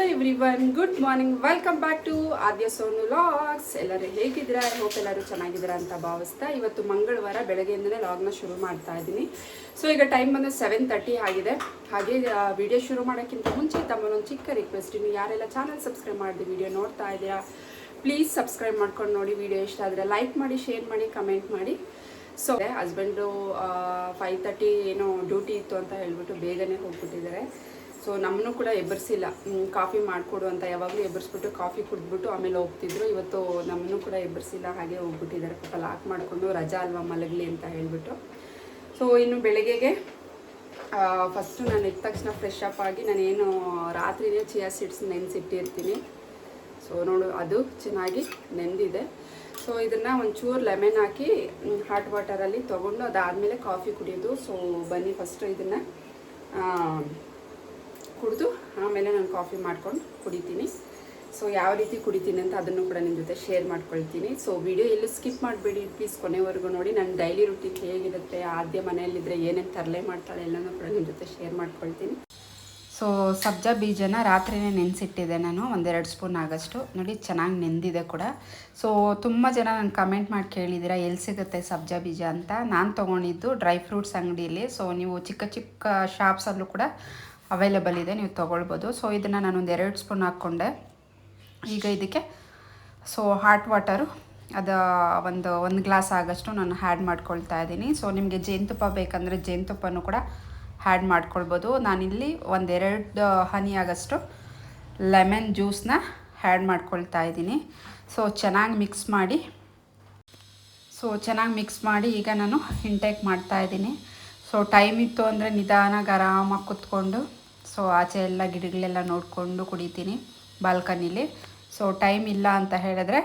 Hello everyone good morning welcome back to Adya Sonu logs ಎಲ್ಲರೂ ಹೇಗಿದ್ದೀರಾ? I hope ಎಲ್ಲರೂ ಚೆನ್ನಾಗಿದ್ದೀರಾ ಅಂತ ಭಾವಿಸ್ತಾ ಇವತ್ತು ಮಂಗಳವಾರ ಬೆಳಗ್ಗೆಯಿಂದಲೇ ಲಾಗ್ನ ಶುರು ಮಾಡ್ತಾ ಇದ್ದೀನಿ. ಸೊ ಈಗ ಟೈಮ್ ಬಂದು ಸೆವೆನ್ ತರ್ಟಿ ಆಗಿದೆ. ಹಾಗೆ ವಿಡಿಯೋ ಶುರು ಮಾಡೋಕ್ಕಿಂತ ಮುಂಚೆ ತಮ್ಮಲ್ಲೊಂದು ಚಿಕ್ಕ ರಿಕ್ವೆಸ್ಟ್ ಇನ್ನು ಯಾರೆಲ್ಲ ಚಾನಲ್ ಸಬ್ಸ್ಕ್ರೈಬ್ ಮಾಡಿದ ವಿಡಿಯೋ ನೋಡ್ತಾ ಇದ್ದೀರಾ ಪ್ಲೀಸ್ ಸಬ್ಸ್ಕ್ರೈಬ್ ಮಾಡ್ಕೊಂಡು ನೋಡಿ ವಿಡಿಯೋ ಇಷ್ಟ ಆದರೆ ಲೈಕ್ ಮಾಡಿ ಶೇರ್ ಮಾಡಿ ಕಮೆಂಟ್ ಮಾಡಿ. ಸೊ ಹಸ್ಬೆಂಡು ಫೈವ್ ತರ್ಟಿ ಏನೋ ಡ್ಯೂಟಿ ಇತ್ತು ಅಂತ ಹೇಳ್ಬಿಟ್ಟು ಬೇಗನೆ ಹೋಗ್ಬಿಟ್ಟಿದ್ದಾರೆ. ಸೊ ನಮ್ಮನ್ನು ಕೂಡ ಎಬ್ಬರಿಸಿಲ್ಲ. ಕಾಫಿ ಮಾಡಿಕೊಡು ಅಂತ ಯಾವಾಗಲೂ ಎಬ್ಬರಿಸ್ಬಿಟ್ಟು ಕಾಫಿ ಕುಡಿದ್ಬಿಟ್ಟು ಆಮೇಲೆ ಹೋಗ್ತಿದ್ರು. ಇವತ್ತು ನಮ್ಮನ್ನು ಕೂಡ ಎಬ್ಬರಿಸಿಲ್ಲ, ಹಾಗೆ ಹೋಗ್ಬಿಟ್ಟಿದ್ದಾರೆ. ಪಾಪ ಲಾಕ್ ಮಾಡಿಕೊಂಡು ರಜಾ ಅಲ್ವಾ ಮಲಗಲಿ ಅಂತ ಹೇಳಿಬಿಟ್ಟು. ಸೊ ಇನ್ನು ಬೆಳಗ್ಗೆಗೆ ಫಸ್ಟು ನಾನು ಎದ್ದ ತಕ್ಷಣ ಫ್ರೆಶ್ ಅಪ್ ಆಗಿ ನಾನೇನು, ರಾತ್ರಿನೇ ಚಿಯಾ ಸೀಡ್ಸ್ ನೆನೆಸಿಟ್ಟಿರ್ತೀನಿ. ಸೊ ನೋಡು, ಅದು ಚೆನ್ನಾಗಿ ನೆಂದಿದೆ. ಸೊ ಇದನ್ನು ಒಂಚೂರು ಲೆಮನ್ ಹಾಕಿ ಹಾಟ್ ವಾಟರಲ್ಲಿ ತೊಗೊಂಡು ಅದಾದಮೇಲೆ ಕಾಫಿ ಕುಡಿಯೋದು. ಸೊ ಬನ್ನಿ ಫಸ್ಟು ಇದನ್ನು. ಕುಡಿದು ಆಮೇಲೆ ನಾನು ಕಾಫಿ ಮಾಡ್ಕೊಂಡು ಕುಡಿತೀನಿ. ಸೊ ಯಾವ ರೀತಿ ಕುಡಿತೀನಿ ಅಂತ ಅದನ್ನು ಕೂಡ ನಿಮ್ಮ ಜೊತೆ ಶೇರ್ ಮಾಡ್ಕೊಳ್ತೀನಿ. ಸೊ ವಿಡಿಯೋ ಎಲ್ಲೂ ಸ್ಕಿಪ್ ಮಾಡಬೇಡಿ ಪ್ಲೀಸ್ ಕೊನೆವರೆಗೂ ನೋಡಿ. ನನ್ನ ಡೈಲಿ ರುಟೀನ್ ಹೇಗಿರುತ್ತೆ, ಆದ್ಯ ಮನೆಯಲ್ಲಿದ್ದರೆ ಏನೇನು ತರಲೆ ಮಾಡ್ತಾಳೆ ಎಲ್ಲನೂ ಕೂಡ ನಿಮ್ಮ ಜೊತೆ ಶೇರ್ ಮಾಡ್ಕೊಳ್ತೀನಿ. ಸೊ ಸಬ್ಜಾ ಬೀಜನ ರಾತ್ರಿನೇ ನೆನೆಸಿಟ್ಟಿದ್ದೆ ನಾನು, ಒಂದೆರಡು ಸ್ಪೂನ್ ಆಗಷ್ಟು. ನೋಡಿ, ಚೆನ್ನಾಗಿ ನೆಂದಿದೆ ಕೂಡ. ಸೊ ತುಂಬ ಜನ ನಾನು ಕಮೆಂಟ್ ಮಾಡಿ ಕೇಳಿದ್ದೀರಾ ಎಲ್ಲಿ ಸಿಗುತ್ತೆ ಸಬ್ಜಾ ಬೀಜ ಅಂತ. ನಾನು ತೊಗೊಂಡಿದ್ದು ಡ್ರೈ ಫ್ರೂಟ್ಸ್ ಅಂಗಡಿಯಲ್ಲಿ ಸೊ ನೀವು ಚಿಕ್ಕ ಚಿಕ್ಕ ಶಾಪ್ಸಲ್ಲೂ ಕೂಡ ಅವೈಲೇಬಲ್ ಇದೆ, ನೀವು ತೊಗೊಳ್ಬೋದು. ಸೊ ಇದನ್ನು ನಾನು ಒಂದು ಎರಡು ಸ್ಪೂನ್ ಹಾಕ್ಕೊಂಡೆ. ಈಗ ಇದಕ್ಕೆ ಸೊ ಹಾಟ್ ವಾಟರು ಅದು ಒಂದು ಒಂದು ಗ್ಲಾಸ್ ಆಗೋಷ್ಟು ನಾನು ಹ್ಯಾಡ್ ಮಾಡ್ಕೊಳ್ತಾ ಇದ್ದೀನಿ. ಸೊ ನಿಮಗೆ ಜೇನುತುಪ್ಪ ಬೇಕಂದರೆ ಜೇನುತುಪ್ಪನೂ ಕೂಡ ಹ್ಯಾಡ್ ಮಾಡ್ಕೊಳ್ಬೋದು. ನಾನಿಲ್ಲಿ ಒಂದೆರಡು ಹನಿ ಆಗೋಷ್ಟು ಲೆಮನ್ ಜ್ಯೂಸನ್ನ ಹ್ಯಾಡ್ ಮಾಡ್ಕೊಳ್ತಾ ಇದ್ದೀನಿ. ಸೊ ಚೆನ್ನಾಗಿ ಮಿಕ್ಸ್ ಮಾಡಿ. ಸೊ ಚೆನ್ನಾಗಿ ಮಿಕ್ಸ್ ಮಾಡಿ ಈಗ ನಾನು ಇಂಟೇಕ್ ಮಾಡ್ತಾ ಇದ್ದೀನಿ. ಸೊ ಟೈಮ್ ಇತ್ತು ಅಂದರೆ ನಿಧಾನಾಗಿ ಆರಾಮಾಗಿ ಕುತ್ಕೊಂಡು ಸೊ ಆಚೆ ಎಲ್ಲ ಗಿಡಗಳೆಲ್ಲ ನೋಡಿಕೊಂಡು ಕುಡಿತೀನಿ ಬಾಲ್ಕನಿಲಿ. ಸೊ ಟೈಮ್ ಇಲ್ಲ ಅಂತ ಹೇಳಿದ್ರೆ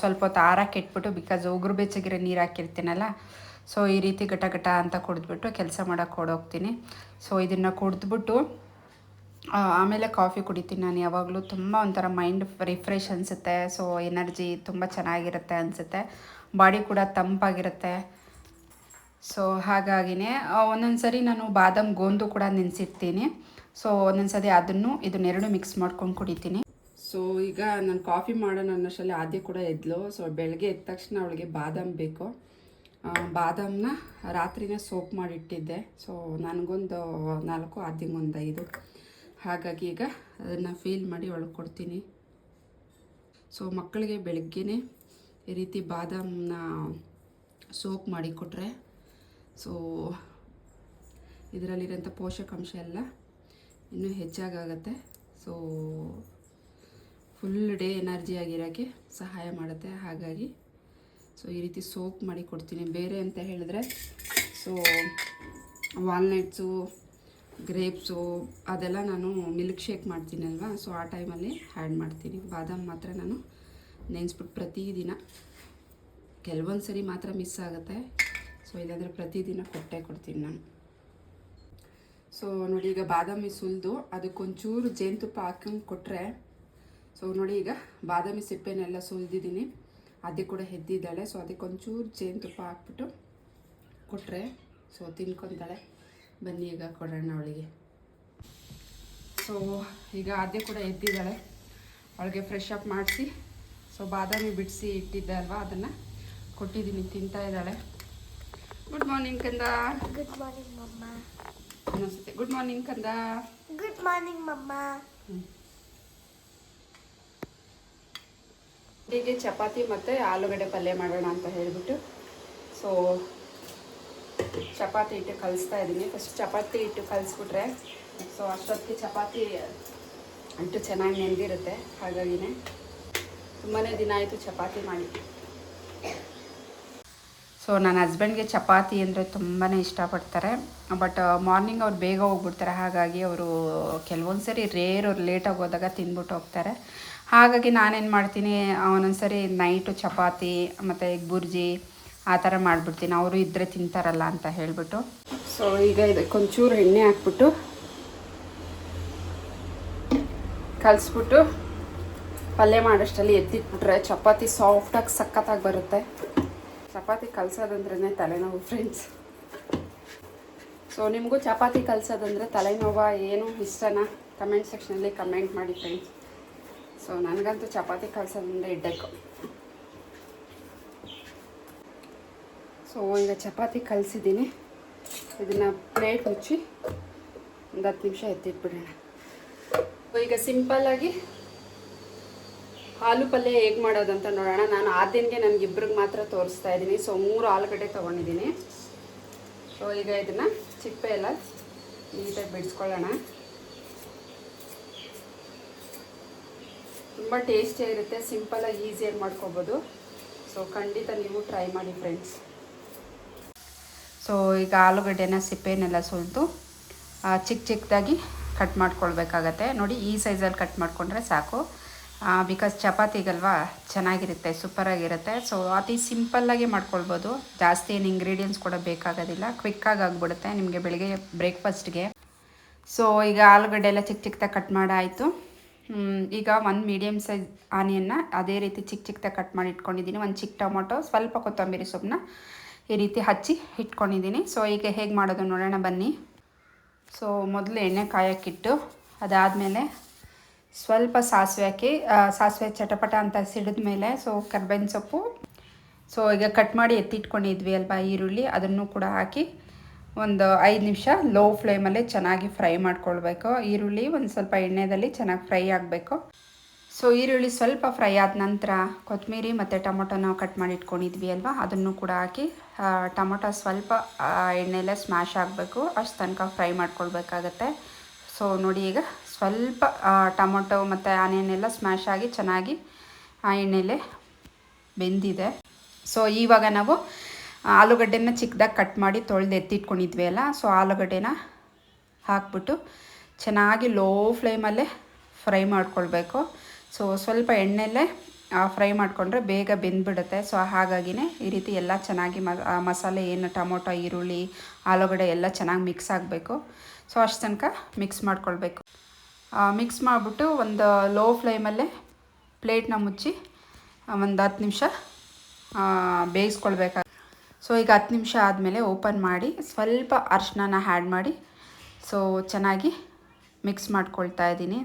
ಸ್ವಲ್ಪ ಹೊತ್ತು ಆರಕ್ಕೆ ಇಟ್ಬಿಟ್ಟು ಬಿಕಾಸ್ ಉಗುರು ಬೆಚ್ಚಗಿರೋ ನೀರು ಹಾಕಿರ್ತೀನಲ್ಲ, ಸೊ ಈ ರೀತಿ ಗಟ ಗಟ ಅಂತ ಕುಡಿದ್ಬಿಟ್ಟು ಕೆಲಸ ಮಾಡೋಕ್ಕೆ ಕೊಡೋಗ್ತೀನಿ ಸೊ ಇದನ್ನು ಕುಡಿದ್ಬಿಟ್ಟು ಆಮೇಲೆ ಕಾಫಿ ಕುಡಿತೀನಿ ನಾನು ಯಾವಾಗಲೂ. ತುಂಬ ಒಂಥರ ಮೈಂಡ್ ರಿಫ್ರೆಶ್ ಅನಿಸುತ್ತೆ, ಸೊ ಎನರ್ಜಿ ತುಂಬ ಚೆನ್ನಾಗಿರುತ್ತೆ ಅನಿಸುತ್ತೆ. ಬಾಡಿ ಕೂಡ ತಂಪಾಗಿರುತ್ತೆ. ಸೊ ಹಾಗಾಗಿನೇ ಒಂದೊಂದು ಸರಿ ನಾನು ಬಾದಾಮ್ ಗೋಂದು ಕೂಡ ನೆನೆಸಿರ್ತೀನಿ ಸೊ ಒಂದೊಂದು ಸರಿ ಅದನ್ನು ಇದನ್ನೆರಡು ಮಿಕ್ಸ್ ಮಾಡ್ಕೊಂಡು ಕುಡಿತೀನಿ. ಸೊ ಈಗ ನಾನು ಕಾಫಿ ಮಾಡೋಣ ಅನ್ನೋಷ್ಟರಲ್ಲಿ ಆದ್ಯ ಕೂಡ ಎದ್ಲು. ಸೊ ಬೆಳಗ್ಗೆ ಎದ್ದ ತಕ್ಷಣ ಅವಳಿಗೆ ಬಾದಾಮ್ ಬೇಕು. ಬಾದಾಮನ್ನ ಬಾದಾಮ್ನ ರಾತ್ರಿನೇ ಸೋಪ್ ಮಾಡಿಟ್ಟಿದ್ದೆ. ಸೊ ನನಗೊಂದು ನಾಲ್ಕು, ಆದ್ಯಂಗೊಂದು ಐದು. ಹಾಗಾಗಿ ಈಗ ಅದನ್ನು ಫೀಲ್ ಮಾಡಿ ಒಳಗೆ ಕೊಡ್ತೀನಿ. ಸೊ ಮಕ್ಕಳಿಗೆ ಬೆಳಗ್ಗೆನೇ ಈ ರೀತಿ ಬಾದಾಮನ್ನ ಸೋಪ್ ಮಾಡಿ ಕೊಟ್ಟರೆ ಸೊ ಇದರಲ್ಲಿರೋಂಥ ಪೋಷಕಾಂಶ ಎಲ್ಲ ಇನ್ನೂ ಹೆಚ್ಚಾಗುತ್ತೆ ಸೊ ಫುಲ್ ಡೇ ಎನರ್ಜಿ ಆಗಿರೋಕ್ಕೆ ಸಹಾಯ ಮಾಡುತ್ತೆ. ಹಾಗಾಗಿ ಸೊ ಈ ರೀತಿ ಸೋಪ್ ಮಾಡಿ ಕೊಡ್ತೀನಿ. ಬೇರೆ ಅಂತ ಹೇಳಿದ್ರೆ ಸೊ ವಾಲ್ನಟ್ಸು ಗ್ರೇಪ್ಸು ಅದೆಲ್ಲ ನಾನು ಮಿಲ್ಕ್ ಶೇಕ್ ಮಾಡ್ತೀನಿ ಅಲ್ವಾ? ಸೊ ಆ ಟೈಮಲ್ಲಿ ಆ್ಯಡ್ ಮಾಡ್ತೀನಿ. ಬಾದಾಮ್ ಮಾತ್ರ ನಾನು ನೆನೆಸ್ಬಿಟ್ಟು ಪ್ರತಿದಿನ ಕೆಲವೊಂದು ಸರಿ ಮಾತ್ರ ಮಿಸ್ ಆಗುತ್ತೆ. ಸೊ ಇಲ್ಲಾಂದರೆ ಪ್ರತಿದಿನ ಕೊಟ್ಟೆ ಕೊಡ್ತೀನಿ ನಾನು. ಸೊ ನೋಡಿ ಈಗ ಬಾದಾಮಿ ಸುಲಿದು ಅದಕ್ಕೊಂಚೂರು ಜೇನುತುಪ್ಪ ಹಾಕೊಂಡು ಕೊಟ್ಟರೆ ಸೊ ನೋಡಿ ಈಗ ಬಾದಾಮಿ ಸಿಪ್ಪೆನೆಲ್ಲ ಸುಲಿದಿದ್ದೀನಿ. ಅದೇ ಕೂಡ ಹೆದ್ದಿದ್ದಾಳೆ. ಸೊ ಅದಕ್ಕೊಂಚೂರು ಜೇನುತುಪ್ಪ ಹಾಕ್ಬಿಟ್ಟು ಕೊಟ್ಟರೆ ಸೊ ತಿನ್ಕೊತಾಳೆ. ಬನ್ನಿ ಈಗ ಕೊಡೋಣ ಅವಳಿಗೆ. ಸೊ ಈಗ ಅದೇ ಕೂಡ ಎದ್ದಿದ್ದಾಳೆ. ಅವಳಿಗೆ ಫ್ರೆಶ್ ಅಪ್ ಮಾಡಿಸಿ ಸೊ ಬಾದಾಮಿ ಬಿಡಿಸಿ ಇಟ್ಟಿದ್ದೆ ಅಲ್ವಾ, ಅದನ್ನು ಕೊಟ್ಟಿದ್ದೀನಿ, ತಿಂತಾ ಇದ್ದಾಳೆ. ಗುಡ್ ಮಾರ್ನಿಂಗ್ ಕಂದ. Good morning Mama. ಇನ್ನೊಂದ್ಸತಿ ಗುಡ್ ಮಾರ್ನಿಂಗ್ ಕಂದ. Good morning Mama. ಹೀಗೆ ಚಪಾತಿ ಮತ್ತು ಆಲೂಗಡ್ಡೆ ಪಲ್ಯ ಮಾಡೋಣ ಅಂತ ಹೇಳಿಬಿಟ್ಟು. ಸೊ ಚಪಾತಿ ಹಿಟ್ಟು ಕಲಿಸ್ತಾ ಇದ್ದೀನಿ. ಫಸ್ಟ್ ಚಪಾತಿ ಹಿಟ್ಟು ಕಲಿಸ್ಬಿಟ್ರೆ ಸೊ ಅಷ್ಟೊತ್ತಿಗೆ ಚಪಾತಿ ಹಿಟ್ಟು ಚೆನ್ನಾಗಿ ನೆಂದಿರುತ್ತೆ ಹಾಗಾಗಿನೇ ತುಂಬಾ ದಿನ ಆಯಿತು ಚಪಾತಿ ಮಾಡಿ. ಸೊ ನನ್ನ ಹಸ್ಬೆಂಡ್ಗೆ ಚಪಾತಿ ಅಂದರೆ ತುಂಬಾ ಇಷ್ಟಪಡ್ತಾರೆ. ಬಟ್ ಮಾರ್ನಿಂಗ್ ಅವ್ರು ಬೇಗ ಹೋಗ್ಬಿಡ್ತಾರೆ. ಹಾಗಾಗಿ ಅವರು ಕೆಲವೊಂದು ಸರಿ ರೇರ್ ಅವ್ರು ಲೇಟಾಗಿ ಹೋದಾಗ ತಿಂದ್ಬಿಟ್ಟು ಹೋಗ್ತಾರೆ. ಹಾಗಾಗಿ ನಾನೇನು ಮಾಡ್ತೀನಿ ಒಂದೊಂದು ಸರಿ ನೈಟು ಚಪಾತಿ, ಮತ್ತು ಬುರ್ಜಿ ಆ ಥರ ಮಾಡಿಬಿಡ್ತೀನಿ. ಅವರು ಇದ್ದರೆ ತಿಂತಾರಲ್ಲ ಅಂತ ಹೇಳಿಬಿಟ್ಟು. ಸೊ ಈಗ ಇದಕ್ಕೊಂಚೂರು ಎಣ್ಣೆ ಹಾಕ್ಬಿಟ್ಟು ಕಲಿಸ್ಬಿಟ್ಟು ಪಲ್ಯ ಮಾಡೋಷ್ಟರಲ್ಲಿ ಎತ್ತಿಟ್ಬಿಟ್ರೆ ಚಪಾತಿ ಸಾಫ್ಟಾಗಿ ಸಖತ್ತಾಗಿ ಬರುತ್ತೆ. ಚಪಾತಿ ಕಲ್ಸೋದಂದ್ರೇ ತಲೆನೋವು ಫ್ರೆಂಡ್ಸ್ ಸೊ ನಿಮಗೂ ಚಪಾತಿ ಕಲ್ಸೋದಂದ್ರೆ ತಲೆನೋವ ಏನು ಇಷ್ಟನಾ? ಕಮೆಂಟ್ ಸೆಕ್ಷನಲ್ಲಿ ಕಮೆಂಟ್ ಮಾಡಿ ಫ್ರೆಂಡ್ಸ್ ಸೊ ನನಗಂತೂ ಚಪಾತಿ ಕಲ್ಸೋದಂದ್ರೆ ಇಡ್ಡಕ್ಕು ಸೊ ಈಗ ಚಪಾತಿ ಕಲ್ಸಿದ್ದೀನಿ. ಇದನ್ನು ಪ್ಲೇಟ್ ಮುಚ್ಚಿ ಒಂದು ಹತ್ತು ನಿಮಿಷ ಎತ್ತಿಟ್ಬಿಡೋಣ. ಈಗ ಸಿಂಪಲ್ಲಾಗಿ ಆಲೂ ಪಲ್ಯ ಹೇಗೆ ಮಾಡೋದಂತ ನೋಡೋಣ. ನಾನು ಆ ದಿನಗೆ ನನಗಿಬ್ರಿಗೆ ಮಾತ್ರ ತೋರಿಸ್ತಾ ಇದ್ದೀನಿ. ಸೊ ಮೂರು ಆಲೂಗಡ್ಡೆ ತೊಗೊಂಡಿದ್ದೀನಿ. ಸೊ ಈಗ ಇದನ್ನು ಚಿಪ್ಪೆ ಎಲ್ಲ ನೀಟಾಗಿ ಬಿಡಿಸ್ಕೊಳ್ಳೋಣ. ತುಂಬ ಟೇಸ್ಟಿಯಾಗಿರುತ್ತೆ ಸಿಂಪಲಾಗಿ ಈಸಿಯಾಗಿ ಮಾಡ್ಕೋಬೋದು. ಸೊ ಖಂಡಿತ ನೀವು ಟ್ರೈ ಮಾಡಿ ಫ್ರೆಂಡ್ಸ್ ಸೊ ಈಗ ಆಲೂಗಡ್ಡೆನ ಸಿಪ್ಪೆನೆಲ್ಲ ಸುಲಿದು ಚಿಕ್ಕ ಚಿಕ್ಕದಾಗಿ ಕಟ್ ಮಾಡ್ಕೊಳ್ಬೇಕಾಗತ್ತೆ. ನೋಡಿ, ಈ ಸೈಜಲ್ಲಿ ಕಟ್ ಮಾಡಿಕೊಂಡ್ರೆ ಸಾಕು. ಬಿಕಾಸ್ ಚಪಾತಿಗಲ್ವಾ ಚೆನ್ನಾಗಿರುತ್ತೆ, ಸೂಪರಾಗಿರುತ್ತೆ. ಸೊ ಅತಿ ಸಿಂಪಲ್ಲಾಗಿ ಮಾಡ್ಕೊಳ್ಬೋದು. ಜಾಸ್ತಿ ಏನು ಇಂಗ್ರೀಡಿಯೆಂಟ್ಸ್ ಕೂಡ ಬೇಕಾಗೋದಿಲ್ಲ. ಕ್ವಿಕ್ಕಾಗಿ ಆಗಿಬಿಡುತ್ತೆ ನಿಮಗೆ ಬೆಳಿಗ್ಗೆ ಬ್ರೇಕ್ಫಾಸ್ಟ್ಗೆ ಸೊ ಈಗ ಆಲೂಗಡ್ಡೆ ಎಲ್ಲ ಚಿಕ್ಕ ಚಿಕ್ಕದಾಗಿ ಕಟ್ ಮಾಡಾಯಿತು ಈಗ ಒಂದು ಮೀಡಿಯಮ್ ಸೈಜ್ ಆನಿಯನ್ನ ಅದೇ ರೀತಿ ಚಿಕ್ಕ ಚಿಕ್ಕದಾಗಿ ಕಟ್ ಮಾಡಿ ಇಟ್ಕೊಂಡಿದ್ದೀನಿ. ಒಂದು ಚಿಕ್ಕ ಟೊಮೊಟೊ, ಸ್ವಲ್ಪ ಕೊತ್ತಂಬರಿ ಸೊಪ್ಪನ್ನ ಈ ರೀತಿ ಹಚ್ಚಿ ಇಟ್ಕೊಂಡಿದ್ದೀನಿ. ಸೊ ಈಗ ಹೇಗೆ ಮಾಡೋದು ನೋಡೋಣ ಬನ್ನಿ. ಸೊ ಮೊದಲು ಎಣ್ಣೆ ಕಾಯೋಕ್ಕಿಟ್ಟು ಅದಾದಮೇಲೆ ಸ್ವಲ್ಪ ಸಾಸಿವೆ ಹಾಕಿ ಸಾಸಿವೆ ಚಟಪಟ ಅಂತ ಸಿಡಿದ ಮೇಲೆ ಸೊ ಕರ್ಬೇವಿನ ಸೊಪ್ಪು. ಸೊ ಈಗ ಕಟ್ ಮಾಡಿ ಎತ್ತಿಟ್ಕೊಂಡಿದ್ವಿ ಅಲ್ವಾ ಈರುಳ್ಳಿ, ಅದನ್ನು ಕೂಡ ಹಾಕಿ ಒಂದು ಐದು ನಿಮಿಷ ಲೋ ಫ್ಲೇಮಲ್ಲಿ ಚೆನ್ನಾಗಿ ಫ್ರೈ ಮಾಡ್ಕೊಳ್ಬೇಕು. ಈರುಳ್ಳಿ ಒಂದು ಸ್ವಲ್ಪ ಎಣ್ಣೆದಲ್ಲಿ ಚೆನ್ನಾಗಿ ಫ್ರೈ ಆಗಬೇಕು. ಸೊ ಈರುಳ್ಳಿ ಸ್ವಲ್ಪ ಫ್ರೈ ಆದ ನಂತರ ಕೊತ್ತಂಬರಿ ಮತ್ತು ಟೊಮೊಟೊ ನಾವು ಕಟ್ ಮಾಡಿ ಇಟ್ಕೊಂಡಿದ್ವಿ ಅಲ್ವಾ, ಅದನ್ನು ಕೂಡ ಹಾಕಿ ಟೊಮೊಟೊ ಸ್ವಲ್ಪ ಎಣ್ಣೆಲೆ ಸ್ಮ್ಯಾಶ್ ಆಗಬೇಕು. ಅಷ್ಟು ತನಕ ಫ್ರೈ ಮಾಡ್ಕೊಳ್ಬೇಕಾಗತ್ತೆ. ಸೊ ನೋಡಿ ಈಗ ಸ್ವಲ್ಪ ಟೊಮೊಟೊ ಮತ್ತು ಆನಿಯನ್ ಎಲ್ಲ ಸ್ಮ್ಯಾಶ್ ಆಗಿ ಚೆನ್ನಾಗಿ ಆ ಎಣ್ಣೆಲೆ ಬೆಂದಿದೆ. ಸೊ ಇವಾಗ ನಾವು ಆಲೂಗಡ್ಡೆನ ಚಿಕ್ಕದಾಗಿ ಕಟ್ ಮಾಡಿ ತೊಳೆದು ಎತ್ತಿಟ್ಕೊಂಡಿದ್ವಿ ಅಲ್ಲ? ಸೊ ಆಲೂಗಡ್ಡೆನ ಹಾಕ್ಬಿಟ್ಟು ಚೆನ್ನಾಗಿ ಲೋ ಫ್ಲೇಮಲ್ಲೇ ಫ್ರೈ ಮಾಡ್ಕೊಳ್ಬೇಕು. ಸೊ ಸ್ವಲ್ಪ ಎಣ್ಣೆಲ್ಲೇ ಫ್ರೈ ಮಾಡಿಕೊಂಡ್ರೆ ಬೇಗ ಬೆಂದ್ಬಿಡುತ್ತೆ. ಸೊ ಹಾಗಾಗಿನೇ ಈ ರೀತಿ ಎಲ್ಲ ಚೆನ್ನಾಗಿ ಮಸಾಲೆ ಏನು, ಟೊಮೊಟೊ, ಈರುಳ್ಳಿ, ಆಲೂಗಡ್ಡೆ ಎಲ್ಲ ಚೆನ್ನಾಗಿ ಮಿಕ್ಸ್ ಆಗಬೇಕು. ಸೊ ಅಷ್ಟು ತನಕ ಮಿಕ್ಸ್ ಮಾಡ್ಕೊಳ್ಬೇಕು. ಮಿಕ್ಸ್ ಮಾಡಿಬಿಟ್ಟು ಒಂದು ಲೋ ಫ್ಲೇಮಲ್ಲೇ ಪ್ಲೇಟ್ನ ಮುಚ್ಚಿ ಒಂದು ಹತ್ತು ನಿಮಿಷ ಬೇಯಿಸ್ಕೊಳ್ಬೇಕಾಗ ಸೊ ಈಗ ಹತ್ತು ನಿಮಿಷ ಆದಮೇಲೆ ಓಪನ್ ಮಾಡಿ, ಸ್ವಲ್ಪ ಅರ್ಶಿನ ಹ್ಯಾಡ್ ಮಾಡಿ ಸೊ ಚೆನ್ನಾಗಿ ಮಿಕ್ಸ್ ಮಾಡ್ಕೊಳ್ತಾ ಇದ್ದೀನಿ.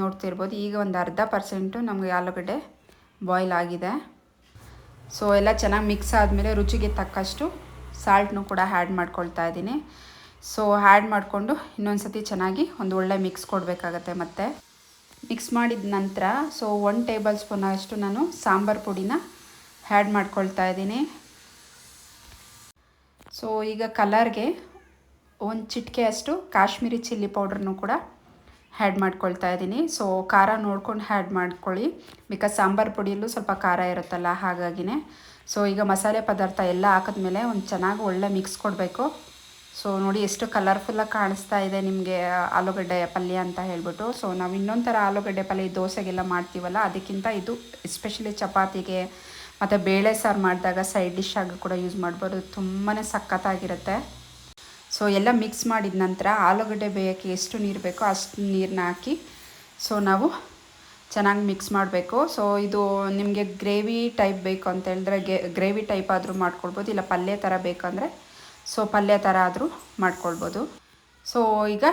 ನೋಡ್ತಿರ್ಬೋದು, ಈಗ ಒಂದು ಅರ್ಧ ಪರ್ಸೆಂಟು ನಮಗೆ ಆಲೂಗಡ್ಡೆ ಬಾಯ್ಲ್ ಆಗಿದೆ. ಸೊ ಎಲ್ಲ ಚೆನ್ನಾಗಿ ಮಿಕ್ಸ್ ಆದಮೇಲೆ ರುಚಿಗೆ ತಕ್ಕಷ್ಟು ಸಾಲ್ಟ್ನು ಕೂಡ ಹ್ಯಾಡ್ ಮಾಡ್ಕೊಳ್ತಾ ಇದ್ದೀನಿ. ಸೊ ಆ್ಯಡ್ ಮಾಡಿಕೊಂಡು ಇನ್ನೊಂದು ಸತಿ ಚೆನ್ನಾಗಿ ಒಂದು ಒಳ್ಳೆ ಮಿಕ್ಸ್ ಕೊಡಬೇಕಾಗತ್ತೆ ಮತ್ತೆ. ಮಿಕ್ಸ್ ಮಾಡಿದ ನಂತರ ಸೊ ಒನ್ ಟೇಬಲ್ ಸ್ಪೂನ್ ಅಷ್ಟು ನಾನು ಸಾಂಬಾರು ಪುಡಿನ ಆ್ಯಡ್ ಮಾಡ್ಕೊಳ್ತಾ ಇದ್ದೀನಿ. ಸೊ ಈಗ ಕಲರ್ಗೆ ಒಂದು ಚಿಟಿಕೆ ಅಷ್ಟು ಕಾಶ್ಮೀರಿ ಚಿಲ್ಲಿ ಪೌಡ್ರನ್ನು ಕೂಡ ಆ್ಯಡ್ ಮಾಡ್ಕೊಳ್ತಾ ಇದ್ದೀನಿ. ಸೊ ಖಾರ ನೋಡ್ಕೊಂಡು ಆ್ಯಡ್ ಮಾಡ್ಕೊಳ್ಳಿ. ಬಿಕಾಸ್ ಸಾಂಬಾರು ಪುಡಿಯಲ್ಲೂ ಸ್ವಲ್ಪ ಖಾರ ಇರುತ್ತಲ್ಲ ಹಾಗಾಗಿನೇ. ಸೊ ಈಗ ಮಸಾಲೆ ಪದಾರ್ಥ ಎಲ್ಲ ಹಾಕಿದ್ಮೇಲೆ ಒಂದು ಚೆನ್ನಾಗಿ ಒಳ್ಳೆ ಮಿಕ್ಸ್ ಕೊಡಬೇಕು. ಸೊ ನೋಡಿ ಎಷ್ಟು ಕಲರ್ಫುಲ್ಲಾಗಿ ಕಾಣಿಸ್ತಾ ಇದೆ ನಿಮಗೆ ಆಲೂಗಡ್ಡೆ ಪಲ್ಯ ಅಂತ ಹೇಳ್ಬಿಟ್ಟು. ಸೊ ನಾವು ಇನ್ನೊಂದು ಥರ ಆಲೂಗಡ್ಡೆ ಪಲ್ಯ ದೋಸೆಗೆಲ್ಲ ಮಾಡ್ತೀವಲ್ಲ, ಅದಕ್ಕಿಂತ ಇದು ಎಸ್ಪೆಷಲಿ ಚಪಾತಿಗೆ ಮತ್ತು ಬೇಳೆ ಸಾರು ಮಾಡಿದಾಗ ಸೈಡ್ ಡಿಶ್ ಆಗಿ ಕೂಡ ಯೂಸ್ ಮಾಡ್ಬೋದು. ತುಂಬಾ ಸಖತ್ತಾಗಿರುತ್ತೆ. ಸೊ ಎಲ್ಲ ಮಿಕ್ಸ್ ಮಾಡಿದ ನಂತರ ಆಲೂಗಡ್ಡೆ ಬೇಯೋಕ್ಕೆ ಎಷ್ಟು ನೀರು ಬೇಕೋ ಅಷ್ಟು ನೀರನ್ನ ಹಾಕಿ ಸೊ ನಾವು ಚೆನ್ನಾಗಿ ಮಿಕ್ಸ್ ಮಾಡಬೇಕು. ಸೊ ಇದು ನಿಮಗೆ ಗ್ರೇವಿ ಟೈಪ್ ಬೇಕು ಅಂತ ಹೇಳಿದ್ರೆ ಗ್ರೇವಿ ಟೈಪ್ ಆದರೂ ಮಾಡ್ಕೊಳ್ಬೋದು. ಇಲ್ಲ ಪಲ್ಯ ಥರ ಬೇಕಂದರೆ ಸೊ ಪಲ್ಯ ಥರ ಆದರೂ ಮಾಡ್ಕೊಳ್ಬೋದು. ಸೊ ಈಗ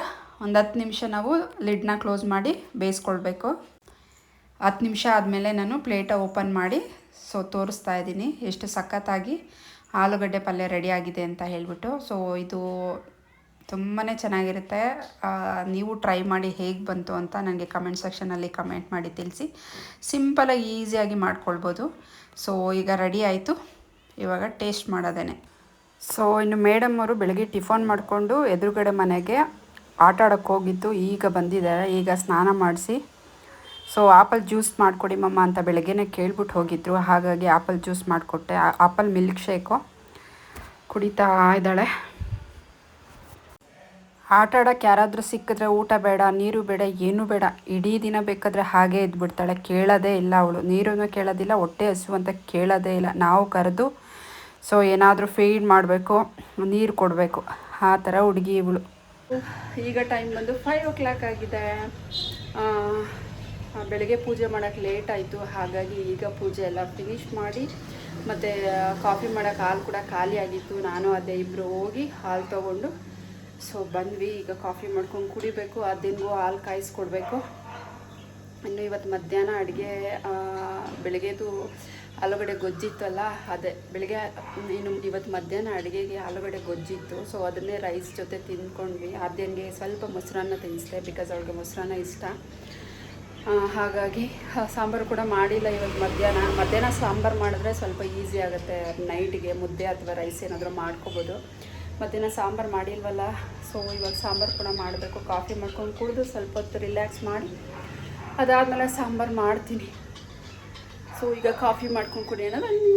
ಒಂದು ಹತ್ತು ನಿಮಿಷ ನಾವು ಲಿಡ್ನ ಕ್ಲೋಸ್ ಮಾಡಿ ಬೇಯಿಸ್ಕೊಳ್ಬೇಕು. ಹತ್ತು ನಿಮಿಷ ಆದಮೇಲೆ ನಾನು ಪ್ಲೇಟ ಓಪನ್ ಮಾಡಿ ಸೊ ತೋರಿಸ್ತಾ ಇದ್ದೀನಿ ಎಷ್ಟು ಸಖತ್ತಾಗಿ ಆಲೂಗಡ್ಡೆ ಪಲ್ಯ ರೆಡಿಯಾಗಿದೆ ಅಂತ ಹೇಳ್ಬಿಟ್ಟು. ಸೊ ಇದು ತುಂಬಾ ಚೆನ್ನಾಗಿರುತ್ತೆ. ನೀವು ಟ್ರೈ ಮಾಡಿ ಹೇಗೆ ಬಂತು ಅಂತ ನನಗೆ ಕಮೆಂಟ್ ಸೆಕ್ಷನಲ್ಲಿ ಕಮೆಂಟ್ ಮಾಡಿ ತಿಳಿಸಿ. ಸಿಂಪಲಾಗಿ ಈಸಿಯಾಗಿ ಮಾಡ್ಕೊಳ್ಬೋದು. ಸೊ ಈಗ ರೆಡಿ ಆಯಿತು. ಇವಾಗ ಟೇಸ್ಟ್ ಮಾಡೋದೇನೆ. ಸೊ ಇನ್ನು ಮೇಡಮ್ ಅವರು ಬೆಳಗ್ಗೆ ಟಿಫನ್ ಮಾಡಿಕೊಂಡು ಎದುರುಗಡೆ ಮನೆಗೆ ಆಟ ಆಡೋಕ್ಕೆ ಹೋಗಿದ್ದು. ಈಗ ಬಂದಿದ್ದಾರೆ. ಈಗ ಸ್ನಾನ ಮಾಡಿಸಿ. ಸೊ ಆಪಲ್ ಜ್ಯೂಸ್ ಮಾಡಿಕೊಡಿ ಮಮ್ಮ ಅಂತ ಬೆಳಗ್ಗೆನೇ ಕೇಳ್ಬಿಟ್ಟು ಹೋಗಿದ್ರು. ಹಾಗಾಗಿ ಆಪಲ್ ಜ್ಯೂಸ್ ಮಾಡಿಕೊಟ್ಟೆ. ಆಪಲ್ ಮಿಲ್ಕ್ ಶೇಕು ಕುಡಿತಾ ಇದ್ದಾಳೆ. ಆಟ ಆಡೋಕ್ಕೆ ಯಾರಾದರೂ ಸಿಕ್ಕಿದ್ರೆ ಊಟ ಬೇಡ, ನೀರು ಬೇಡ, ಏನೂ ಬೇಡ. ಇಡೀ ದಿನ ಬೇಕಾದರೆ ಹಾಗೆ ಇದ್ಬಿಡ್ತಾಳೆ. ಕೇಳೋದೇ ಇಲ್ಲ ಅವಳು. ನೀರನ್ನು ಕೇಳೋದಿಲ್ಲ, ಹೊಟ್ಟೆ ಹಸು ಅಂತ ಕೇಳೋದೇ ಇಲ್ಲ. ನಾವು ಕರೆದು ಸೊ ಏನಾದರೂ ಫೀಡ್ ಮಾಡಬೇಕು, ನೀರು ಕೊಡಬೇಕು, ಆ ಥರ ಹುಡುಗಿ ಇವಳು. ಈಗ ಟೈಮ್ ಬಂದು ಫೈವ್ ಓ ಕ್ಲಾಕ್ ಆಗಿದೆ ಬೆಳಗ್ಗೆ ಪೂಜೆ ಮಾಡೋಕ್ಕೆ ಲೇಟ್ ಆಯಿತು. ಹಾಗಾಗಿ ಈಗ ಪೂಜೆ ಎಲ್ಲ ಫಿನಿಶ್ ಮಾಡಿ, ಮತ್ತು ಕಾಫಿ ಮಾಡೋಕ್ಕೆ ಹಾಲು ಕೂಡ ಖಾಲಿ ಆಗಿತ್ತು. ನಾನು ಅದೇ ಇಬ್ಬರು ಹೋಗಿ ಹಾಲು ತೊಗೊಂಡು ಸೊ ಬಂದ್ವಿ. ಈಗ ಕಾಫಿ ಮಾಡ್ಕೊಂಡು ಕುಡಿಬೇಕು. ಅದಿನ್ಗೂ ಹಾಲು ಕಾಯಿಸ್ಕೊಡ್ಬೇಕು. ಇನ್ನು ಇವತ್ತು ಮಧ್ಯಾಹ್ನ ಅಡುಗೆ ಬೆಳಗ್ಗೆದು ಆಲೂಗಡ್ಡೆ ಗೊಜ್ಜಿತ್ತಲ್ಲ, ಅದೇ ಬೆಳಿಗ್ಗೆ ಇನ್ನು ಇವತ್ತು ಮಧ್ಯಾಹ್ನ ಅಡುಗೆಗೆ ಆಲೂಗಡ್ಡೆ ಗೊಜ್ಜಿತ್ತು. ಸೊ ಅದನ್ನೇ ರೈಸ್ ಜೊತೆ ತಿಂದ್ಕೊಂಡ್ವಿ. ಆದ್ಯಂಗೆ ಸ್ವಲ್ಪ ಮೊಸರನ್ನ ತಿನ್ನಿಸ್ದೆ ಬಿಕಾಸ್ ಅವಳಿಗೆ ಮೊಸರನ್ನ ಇಷ್ಟ. ಹಾಗಾಗಿ ಸಾಂಬಾರು ಕೂಡ ಮಾಡಿಲ್ಲ ಇವತ್ತು ಮಧ್ಯಾಹ್ನ. ಮಧ್ಯಾಹ್ನ ಸಾಂಬಾರು ಮಾಡಿದ್ರೆ ಸ್ವಲ್ಪ ಈಸಿ ಆಗುತ್ತೆ ನೈಟ್ಗೆ ಮುದ್ದೆ ಅಥವಾ ರೈಸ್ ಏನಾದರೂ ಮಾಡ್ಕೋಬೋದು. ಮಧ್ಯಾಹ್ನ ಸಾಂಬಾರು ಮಾಡಿಲ್ವಲ್ಲ ಸೊ ಇವಾಗ ಸಾಂಬಾರು ಕೂಡ ಮಾಡಬೇಕು. ಕಾಫಿ ಮಾಡ್ಕೊಂಡು ಕುಡಿದು ಸ್ವಲ್ಪ ಹೊತ್ತು ರಿಲ್ಯಾಕ್ಸ್ ಮಾಡಿ, ಅದಾದಮೇಲೆ ಸಾಂಬಾರು ಮಾಡ್ತೀನಿ. ಸೊ ಈಗ ಕಾಫಿ ಮಾಡ್ಕೊಂಡು ಕುಡಿಯೋಣ ಬನ್ನಿ.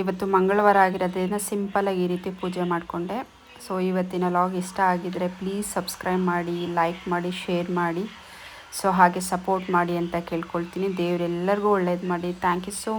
ಇವತ್ತು ಮಂಗಳವಾರ ಆಗಿರೋದ್ರಿಂದ ಸಿಂಪಲಾಗಿ ಈ ರೀತಿ ಪೂಜೆ ಮಾಡಿಕೊಂಡೆ. ಸೊ ಇವತ್ತಿನ ಲಾಗ್ ಇಷ್ಟ ಆಗಿದರೆ ಪ್ಲೀಸ್ ಸಬ್ಸ್ಕ್ರೈಬ್ ಮಾಡಿ ಲೈಕ್ ಮಾಡಿ ಶೇರ್ ಮಾಡಿ. ಸೊ ಹಾಗೆ ಸಪೋರ್ಟ್ ಮಾಡಿ ಅಂತ ಕೇಳ್ಕೊಳ್ತೀನಿ. ದೇವರೆಲ್ಲರಿಗೂ ಒಳ್ಳೇದು ಮಾಡಿ. Thank you so